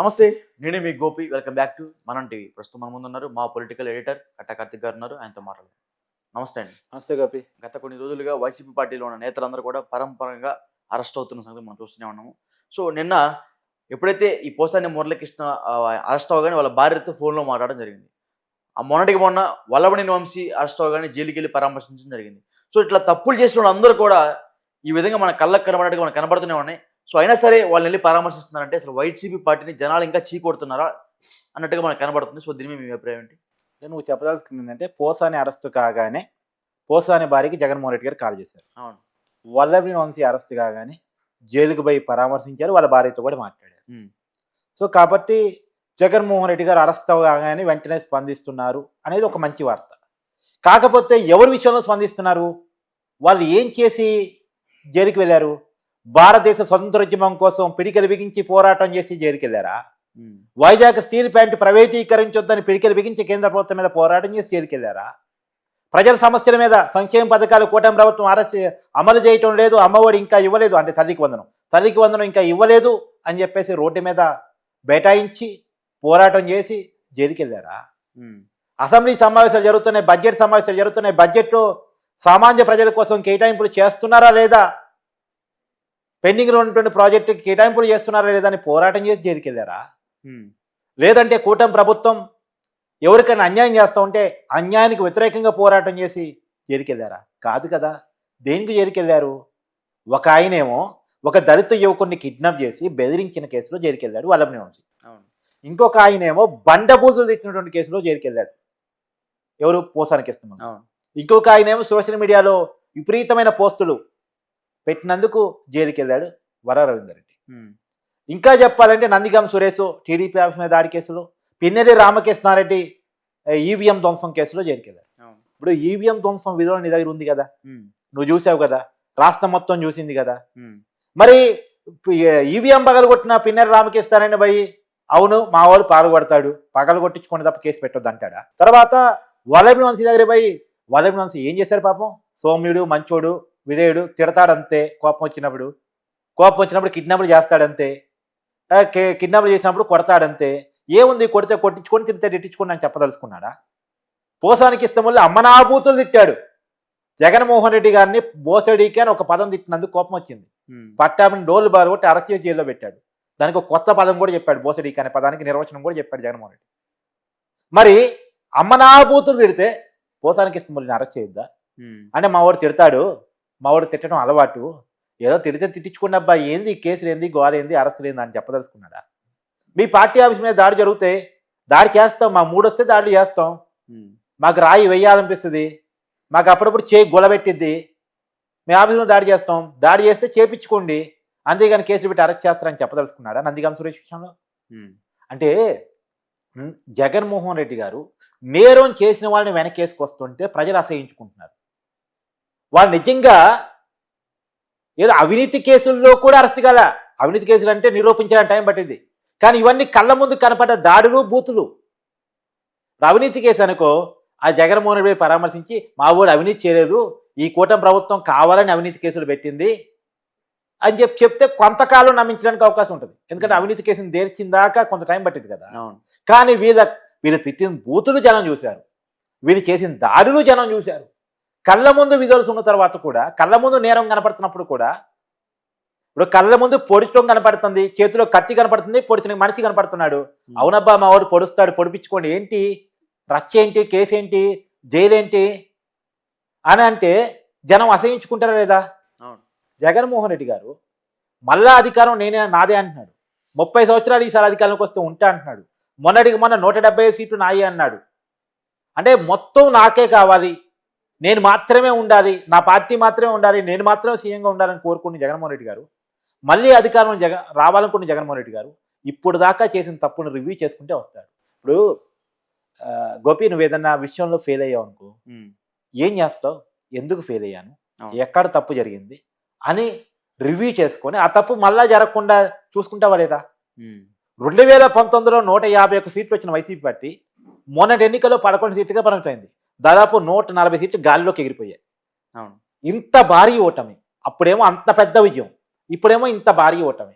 నమస్తే. నేనే మీ Gopi. Welcome back to Manam TV. ప్రస్తుతం మన ముందు ఉన్నారు మా పొలిటికల్ ఎడిటర్ కట్ట కార్తిక్ గారు ఉన్నారు. ఆయనతో మాట్లాడదాం. నమస్తే అండి. నమస్తే గోపి. గత కొన్ని రోజులుగా వైసీపీ పార్టీలో ఉన్న నేతలందరూ కూడా పరంపరంగా అరెస్ట్ అవుతున్న సంగతి మనం చూస్తూనే ఉన్నాము. సో నిన్న ఎప్పుడైతే ఈ పోసాని మురళీకృష్ణ అరెస్ట్ అవగానే వాళ్ళ భార్యతో ఫోన్లో మాట్లాడడం జరిగింది. ఆ మొన్నటికి మొన్న వల్లభనేని వంశీ అరెస్ట్ అవగానే జైలుకి వెళ్ళి పరామర్శించడం జరిగింది. సో ఇట్లా తప్పులు చేసిన వాళ్ళందరూ కూడా ఈ విధంగా మన కళ్ళకు కనబడినట్టుగా మనకు కనబడుతూనే ఉన్నాయి. సో అయినా సరే వాళ్ళని వెళ్ళి పరామర్శిస్తున్నారంటే అసలు వైసీపీ పార్టీని జనాలు ఇంకా చీకొడుతున్నారా అన్నట్టుగా మనకు కనబడుతుంది. సో దీని మీద మీ అభిప్రాయం ఏంటి? నేను నువ్వు చెప్పదలుచుకుంది ఏంటంటే పోసాని అరెస్ట్ కాగానే పోసాని భార్యకి జగన్మోహన్ రెడ్డి గారు కాల్ చేశారు. అవును. వల్లభని వంశీ అరెస్ట్ కాగానే జైలుకు పోయి పరామర్శించారు వాళ్ళ భార్యతో కూడా మాట్లాడారు. సో కాబట్టి జగన్మోహన్ రెడ్డి గారు అరెస్ట్ కాగానే వెంటనే స్పందిస్తున్నారు అనేది ఒక మంచి వార్త. కాకపోతే ఎవరి విషయంలో స్పందిస్తున్నారు? వాళ్ళు ఏం చేసి జైలుకి వెళ్ళారు? భారతదేశ స్వతంత్రోద్యమం కోసం పిడికలు బిగించి పోరాటం చేసి జైలుకి వెళ్ళారా ఉమ్. వైజాగ్ స్టీల్ ప్లాంట్ ప్రైవేటీకరించొద్దని పిడికలు బిగించి కేంద్ర ప్రభుత్వం మీద పోరాటం చేసి చేరుకెళ్ళారా ప్రజల సమస్యల మీద సంక్షేమ పథకాలు కూటమి ప్రభుత్వం అరెస్ట్ అమలు చేయటం లేదు అమ్మఒడి ఇంకా ఇవ్వలేదు అంటే తల్లికి వందనం. తల్లికి వందనం ఇంకా ఇవ్వలేదు అని చెప్పేసి రోడ్డు మీద బైఠాయించి పోరాటం చేసి జైలుకెళ్ళారా ఉమ్. అసెంబ్లీ సమావేశాలు జరుగుతున్నాయి బడ్జెట్ సమావేశాలు జరుగుతున్నాయి. బడ్జెట్లో సామాన్య ప్రజల కోసం కేటాయింపులు చేస్తున్నారా లేదా? పెండింగ్లో ఉన్నటువంటి ప్రాజెక్టుకి కేటాయింపులు చేస్తున్నారా లేదా అని పోరాటం చేసి జైలుకెళ్ళారా ఉమ్. లేదంటే కూటమి ప్రభుత్వం ఎవరికైనా అన్యాయం చేస్తూ ఉంటే అన్యాయానికి వ్యతిరేకంగా పోరాటం చేసి జైలుకెళ్ళారా కాదు కదా. దేనికి జైలుకెళ్ళారు ఒక ఆయనేమో ఒక దళిత యువకుడిని కిడ్నాప్ చేసి బెదిరించిన కేసులో జైలుకెళ్ళాడు వల్లభని వంశీ. ఇంకొక ఆయనేమో బండబూజులు తిట్టినటువంటి కేసులో జైలుకెళ్ళాడు ఎవరు? పోసానికి ఇస్తున్నాం ఇంకొక ఆయనేమో సోషల్ మీడియాలో విపరీతమైన పోస్టులు పెట్టినందుకు జైలుకెళ్ళాడు వర రవీందర్ రెడ్డి. ఇంకా చెప్పాలంటే నందిగం సురేష్ టీడీపీ ఆఫీస్ మీద దాడి కేసులో పిన్నెల్లి రామకృష్ణారెడ్డి ఈవీఎం ధ్వంసం కేసులో జైలుకెళ్ళాడు. అవును. ఇప్పుడు ఈవీఎం ధ్వంసం విధులు నీ దగ్గర ఉంది కదా. నువ్వు చూసావు కదా? రాష్ట్రం మొత్తం చూసింది కదా. మరి ఈవీఎం పగలగొట్టిన పిన్నెల్లి రామకృష్ణారెడ్డి పోయి అవును మా వాళ్ళు పాల్గొడతాడు పగలు కొట్టించుకుని తప్ప కేసు పెట్టొద్దు అంటాడా తర్వాత వలభి వంశీ దగ్గర పోయి వలభి వంశీ ఏం చేశారు పాపం? సౌమ్యుడు మంచోడు విధేయుడు తిడతాడంతే కోపం వచ్చినప్పుడు. కోపం వచ్చినప్పుడు కిడ్నాపులు చేస్తాడంతే. కిడ్నాపులు చేసినప్పుడు కొడతాడంతే. ఏముంది కొడితే కొట్టించుకొని తిడితే తిట్టించుకొని అని చెప్పదలుచుకున్నాడా? పోసానికి ఇష్టం వల్ల అమ్మనాభూతులు తిట్టాడు. జగన్మోహన్ రెడ్డి గారిని బోసడికి అని ఒక పదం తిట్టినందుకు కోపం వచ్చింది. పట్టాభిని డోలు బారు కొట్టి అరెస్ట్ జైల్లో పెట్టాడు. దానికి ఒక కొత్త పదం కూడా చెప్పాడు బోసడికి అనే పదానికి నిర్వచనం కూడా చెప్పాడు జగన్మోహన్ రెడ్డి. మరి అమ్మనాభూతులు తిడితే పోసానికి ఇష్టం అరెస్ట్ చేయొద్దా. అంటే మా వాడు తిడతాడు మా వాడు తిట్టడం అలవాటు. ఏదో తిడితే తిట్టించుకున్న అబ్బా ఏంది కేసులు ఏంది గోర ఏంది అరెస్ట్ ఏంది అని చెప్పదలుచుకున్నాడా? మీ పార్టీ ఆఫీస్ మీద దాడి జరిగితే దాడి చేస్తాం మా మూడు వస్తే దాడి చేస్తాం. మాకు రాయి వెయ్యాలనిపిస్తుంది. మాకు అప్పుడప్పుడు చే గొలబెట్టిద్ది మీ ఆఫీసులో దాడి చేస్తాం. దాడి చేస్తే చేపించుకోండి. అంతేగాని కేసులు పెట్టి అరెస్ట్ చేస్తారని చెప్పదలుచుకున్నాడా నందిగాం సురేష్ విషయంలో. అంటే జగన్మోహన్ రెడ్డి గారు నేరం చేసిన వాళ్ళని వెనకేసుకొస్తుంటే ప్రజలు అసహించుకుంటున్నారు. వాళ్ళు నిజంగా ఏదో అవినీతి కేసుల్లో కూడా అరెస్ట్ కాల. అవినీతి కేసులు అంటే నిరూపించడానికి టైం పట్టింది. కానీ ఇవన్నీ కళ్ళ ముందు కనపడ్డ దాడులు బూతులు. అవినీతి కేసు అనుకో ఆ జగన్మోహన్ రెడ్డి పరామర్శించి మా ఊడు అవినీతి చేయలేదు ఈ కూటమి ప్రభుత్వం కావాలని అవినీతి కేసులు పెట్టింది అని చెప్పి చెప్తే కొంతకాలం నమ్మించడానికి అవకాశం ఉంటుంది. ఎందుకంటే అవినీతి కేసుని దేర్చిందాకా కొంత టైం పట్టింది కదా. అవును. కానీ వీళ్ళ వీళ్ళు తిట్టిన బూతులు జనం చూశారు. వీళ్ళు చేసిన దాడులు జనం చూశారు. కళ్ళ ముందు విజువల్స్ ఉన్న తర్వాత కూడా కళ్ళ ముందు నేరం కనపడుతున్నప్పుడు కూడా ఇప్పుడు కళ్ళ ముందు పొడిచడం కనపడుతుంది చేతిలో కత్తి కనపడుతుంది పొడిచిన మనిషి కనపడుతున్నాడు. అవునబ్బా మా వాడు పొడుస్తాడు పొడిపించుకోండి. ఏంటి? రచ్చ ఏంటి? కేసు ఏంటి? జైలు ఏంటి? అని అంటే జనం అసహించుకుంటారా లేదా? జగన్మోహన్ రెడ్డి గారు మళ్ళా అధికారం నేనే నాదే అంటున్నాడు. ముప్పై సంవత్సరాలు ఈసారి అధికారంలోకి వస్తే ఉంటా అంటున్నాడు. మొన్నటికి మొన్న నూట డెబ్బై సీట్లు నాయే అన్నాడు. అంటే మొత్తం నాకే కావాలి. నేను మాత్రమే ఉండాలి నా పార్టీ మాత్రమే ఉండాలి నేను మాత్రమే సీఎంగా ఉండాలని కోరుకుని జగన్మోహన్ రెడ్డి గారు. మళ్ళీ అధికారం జగ రావాలనుకున్న జగన్మోహన్ రెడ్డి గారు. ఇప్పుడు దాకా చేసిన తప్పును రివ్యూ చేసుకుంటే వస్తాడు. ఇప్పుడు గోపి నువ్వు ఏదన్నా విషయంలో ఫెయిల్ అయ్యావు అనుకో. ఏం చేస్తావు? ఎందుకు ఫెయిల్ అయ్యాను. ఎక్కడ తప్పు జరిగింది? అని రివ్యూ చేసుకొని ఆ తప్పు మళ్ళా జరగకుండా చూసుకుంటావా లేదా. రెండు వేల పంతొమ్మిదిలో నూట యాభై ఒక్క సీట్లు వచ్చిన వైసీపీ పార్టీ మొన్నటి ఎన్నికల్లో పదకొండు సీట్లుగా పరిమితమైంది దాదాపు నూట నలభై సీట్లు గాలిలోకి ఎగిరిపోయాయి. అవును. ఇంత భారీ ఓటమి. అప్పుడేమో అంత పెద్ద విజయం. ఇప్పుడేమో ఇంత భారీ ఓటమి.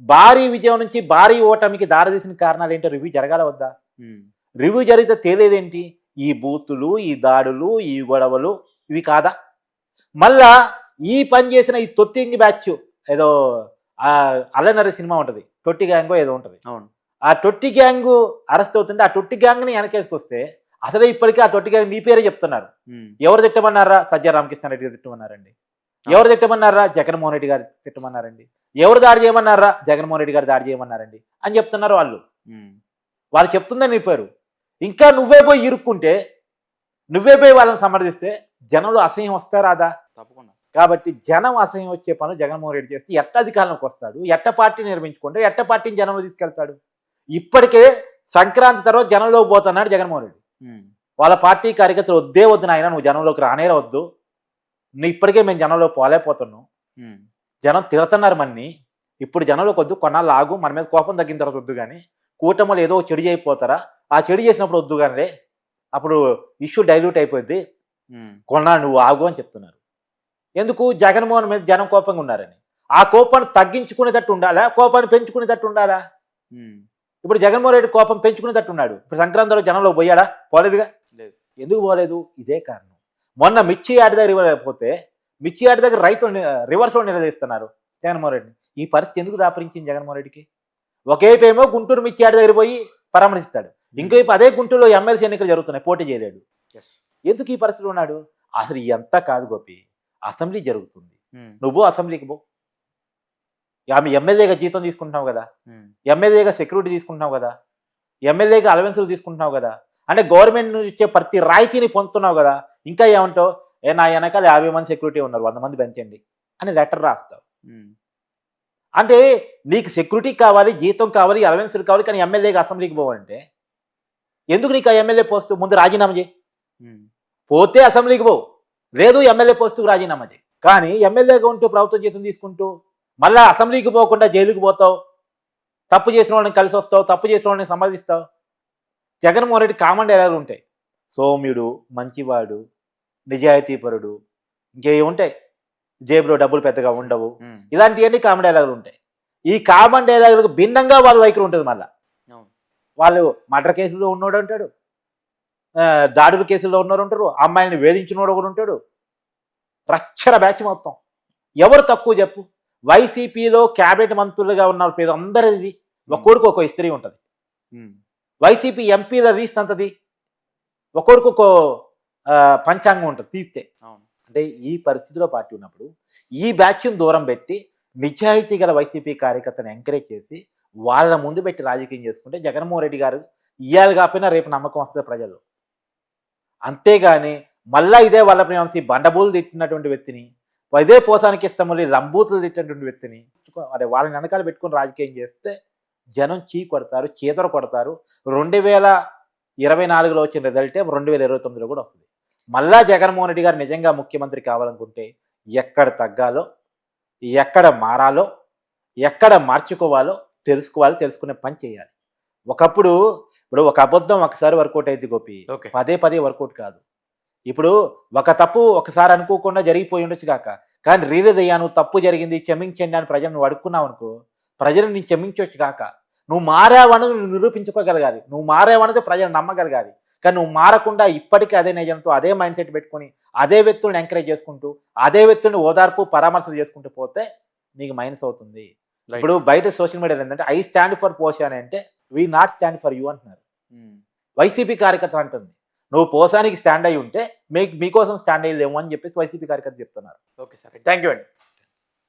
భారీ విజయం నుంచి భారీ ఓటమికి దారితీసిన కారణాలు ఏంటో రివ్యూ జరగాల వద్దా? రివ్యూ జరిగితే తేలేదేంటి? ఈ బూతులు ఈ దాడులు ఈ గొడవలు ఇవి కాదా? మళ్ళా ఈ పని చేసిన ఈ తొత్తింగి బ్యాచ్ ఏదో అల్లనరి సినిమా ఉంటుంది. తొట్టి గ్యాంగో ఏదో ఉంటుంది. అవును. ఆ తొట్టి గ్యాంగ్ అరెస్ట్ అవుతుంటే ఆ తొట్టి గ్యాంగ్ని వెనకేసుకొస్తే అసలే ఇప్పటికీ ఆ తొట్టి గ్యాంగ్ నీ పేరే చెప్తున్నారు. ఎవరు తిట్టమన్నారా? సజ్జ రామకృష్ణారెడ్డి గారు తిట్టమన్నారండి. ఎవరు తిట్టమన్నారా? జగన్మోహన్ రెడ్డి గారు తిట్టమన్నారండి. ఎవరు దాడి చేయమన్నారా? జగన్మోహన్ రెడ్డి గారు దాడి చేయమన్నారండి అని చెప్తున్నారు వాళ్ళు. వాళ్ళు చెప్తుందని చెప్పారు. ఇంకా నువ్వే పోయి ఇరుక్కుంటే నువ్వే పోయి వాళ్ళని సమర్థిస్తే జనంలో అసహ్యం వస్తారాదా తప్పకుండా. కాబట్టి జనం అసహ్యం వచ్చే పనులు జగన్మోహన్ రెడ్డి చేస్తే ఎట్ట అధికారంలోకి వస్తాడు? ఎట్ట పార్టీ నిర్మించుకుంటే ఎట్ట పార్టీని జనంలో తీసుకెళ్తాడు? ఇప్పటికే సంక్రాంతి తర్వాత జనంలోకి పోతున్నాడు జగన్మోహన్ రెడ్డి. వాళ్ళ పార్టీ కార్యకర్తలు వద్దే వద్దు నాయన నువ్వు జనంలోకి రానే వద్దు. నువ్వు ఇప్పటికే మేము జనంలో పోలేకపోతున్నాం జనం తిడుతున్నారు మన్ని. ఇప్పుడు జనంలోకి వద్దు కొన్నాళ్ళు ఆగు మన మీద కోపం తగ్గిన తర్వాత వద్దు కానీ కూటమిలో ఏదో చెడు చేయకపోతారా? ఆ చెడు చేసినప్పుడు వద్దు కానీ అప్పుడు ఇష్యూ డైల్యూట్ అయిపోద్ది. కొన్నాళ్ళు నువ్వు ఆగు అని చెప్తున్నారు. ఎందుకు? జగన్మోహన్ మీద జనం కోపంగా ఉన్నారని. ఆ కోపాన్ని తగ్గించుకునేటట్టు ఉండాలా? కోపాన్ని పెంచుకునేటట్టు ఉండాలా? ఇప్పుడు జగన్మోహన్ రెడ్డి కోపం పెంచుకునేటట్టు ఉన్నాడు ఇప్పుడు సంక్రాంతిలో జనంలో పోయాడా? పోలేదుగా? లేదు. ఎందుకు పోలేదు? ఇదే కారణం. మొన్న మిర్చి యాడ్ దగ్గర పోతే మిర్చి యాడ్ దగ్గర రైతులు రివర్స్లో నిలదీస్తున్నారు జగన్మోహన్ రెడ్డిని. ఈ పరిస్థితి ఎందుకు దాపరించింది జగన్మోహన్ రెడ్డికి? ఒకేపు ఏమో గుంటూరు మిర్చి యాడ్ దగ్గర పోయి పరామర్శిస్తాడు. ఇంకోవైపు అదే గుంటూరులో ఎమ్మెల్సీ ఎన్నికలు జరుగుతున్నాయి పోటీ చేయలేడు. ఎందుకు ఈ పరిస్థితిలో ఉన్నాడు? అసలు ఎంత కాదు గోపి. అసెంబ్లీ జరుగుతుంది. నువ్వు అసెంబ్లీకి పో. ఆమె ఎమ్మెల్యేగా జీతం తీసుకుంటున్నావు కదా. ఎమ్మెల్యేగా సెక్యూరిటీ తీసుకుంటున్నావు కదా. ఎమ్మెల్యేగా అలవెన్సులు తీసుకుంటున్నావు కదా. అంటే గవర్నమెంట్ నుంచి ఇచ్చే ప్రతి రాయితీని పొందుతున్నావు కదా. ఇంకా ఏమంటావు? ఏ నా వెనకాల యాభై మంది సెక్యూరిటీ ఉన్నారు. వంద మంది పెంచండి అని లెటర్ రాస్తావు. అంటే నీకు సెక్యూరిటీ కావాలి జీతం కావాలి అలవెన్సులు కావాలి కానీ ఎమ్మెల్యేగా అసెంబ్లీకి పోవాలంటే ఎందుకు నీకు ఆ ఎమ్మెల్యే పోస్ట్ ముందు రాజీనామా చేయి? పోతే అసెంబ్లీకి పోవు. లేదు ఎమ్మెల్యే పోస్టుకు రాజీనామా చేయి. కానీ ఎమ్మెల్యేగా ఉంటూ ప్రభుత్వ జీతం తీసుకుంటూ మళ్ళా అసెంబ్లీకి పోకుండా జైలుకి పోతావు? తప్పు చేసిన వాళ్ళని కలిసి వస్తావు? తప్పు చేసిన వాళ్ళని సమర్థిస్తావు జగన్మోహన్ రెడ్డి కామన్ డైలాగులు ఉంటాయి. సౌమ్యుడు మంచివాడు నిజాయితీపరుడు ఇంకేవి ఉంటాయి? జేబులో డబ్బులు పెద్దగా ఉండవు. ఇలాంటివన్నీ కామన్ డైలాగులు ఉంటాయి. ఈ కామన్ డైలాగులకు భిన్నంగా వాళ్ళ వైఖరి ఉంటుంది మళ్ళీ. వాళ్ళు మర్డర్ కేసులో ఉన్నోడు అంటాడు. దాడుల కేసుల్లో ఉన్నోడు ఉంటారు అమ్మాయిని వేధించినోడు ఒకడు ఉంటాడు. రచ్చర బ్యాచ్ మొత్తం. ఎవరు తక్కువ చెప్పు? వైసీపీలో క్యాబినెట్ మంత్రులుగా ఉన్న పేరు అందరిది. ఒక స్త్రీ ఉంటుంది. వైసీపీ ఎంపీల రీస్ట్ అంతది ఒక్కొడికి ఒక పంచాంగం ఉంటుంది తీస్తే. అంటే ఈ పరిస్థితిలో పార్టీ ఉన్నప్పుడు ఈ బ్యాచ్ను దూరం పెట్టి నిజాయితీ గల వైసీపీ కార్యకర్తను ఎంకరేజ్ చేసి వాళ్ళ ముందు పెట్టి రాజకీయం చేసుకుంటే జగన్మోహన్ రెడ్డి గారు ఇయ్యాలి కాకపోయినా రేపు నమ్మకం వస్తుంది ప్రజల్లో. అంతేగాని మళ్ళా ఇదే వాళ్ళ ప్రేమసి బండబూలు తిట్టినటువంటి వ్యక్తిని ఇదే పోసానికి ఇస్తామని లంబూతులు తిట్టినటువంటి వ్యక్తిని. అదే వాళ్ళని వెనకాల పెట్టుకొని రాజకీయం చేస్తే జనం చీ కొడతారు చీతర కొడతారు. రెండు వేల ఇరవై నాలుగులో వచ్చిన రిజల్టే రెండు వేల ఇరవై తొమ్మిదిలో కూడా వస్తుంది. మళ్ళా జగన్మోహన్ రెడ్డి గారు నిజంగా ముఖ్యమంత్రి కావాలనుకుంటే ఎక్కడ తగ్గాలో ఎక్కడ మారాలో ఎక్కడ మార్చుకోవాలో తెలుసుకోవాలి తెలుసుకునే పని చేయాలి. ఒకప్పుడు ఇప్పుడు ఒక అబద్ధం ఒకసారి వర్కౌట్ అయింది గోపి. పదే పదే వర్కౌట్ కాదు. ఇప్పుడు ఒక తప్పు ఒకసారి అనుకోకుండా జరిగిపోయి ఉండొచ్చు కాక. కానీ రియలైజ్ అయ్యాను తప్పు జరిగింది క్షమించండి అని ప్రజలు నువ్వు అడుక్కున్నావు అనుకో ప్రజలు నేను క్షమించవచ్చు కాక. నువ్వు మారావని నువ్వు నిరూపించుకోగలగాలి. నువ్వు మారావనితో ప్రజలు నమ్మగలగాలి. కానీ నువ్వు మారకుండా ఇప్పటికీ అదే నిజంతో అదే మైండ్ సెట్ పెట్టుకొని అదే వ్యక్తుల్ని ఎంకరేజ్ చేసుకుంటూ అదే వ్యక్తుల్ని ఓదార్పు పరామర్శలు చేసుకుంటూ పోతే నీకు మైనస్ అవుతుంది. ఇప్పుడు బయట సోషల్ మీడియాలో ఏంటంటే ఐ స్టాండ్ ఫర్ పోషా అని అంటే we not stand for you అంటున్నారు. ఉమ్, వైసీపీ కార్యకర్త అంటుంది. నువ్వు పోసానికి స్టాండ్ అయి ఉంటే మీకు మీకోసం స్టాండ్ అయ్యలేము అని చెప్పేసి వైసీపీ కార్యకర్త చెప్తున్నారు. Okay sir. థ్యాంక్ యూ అండి.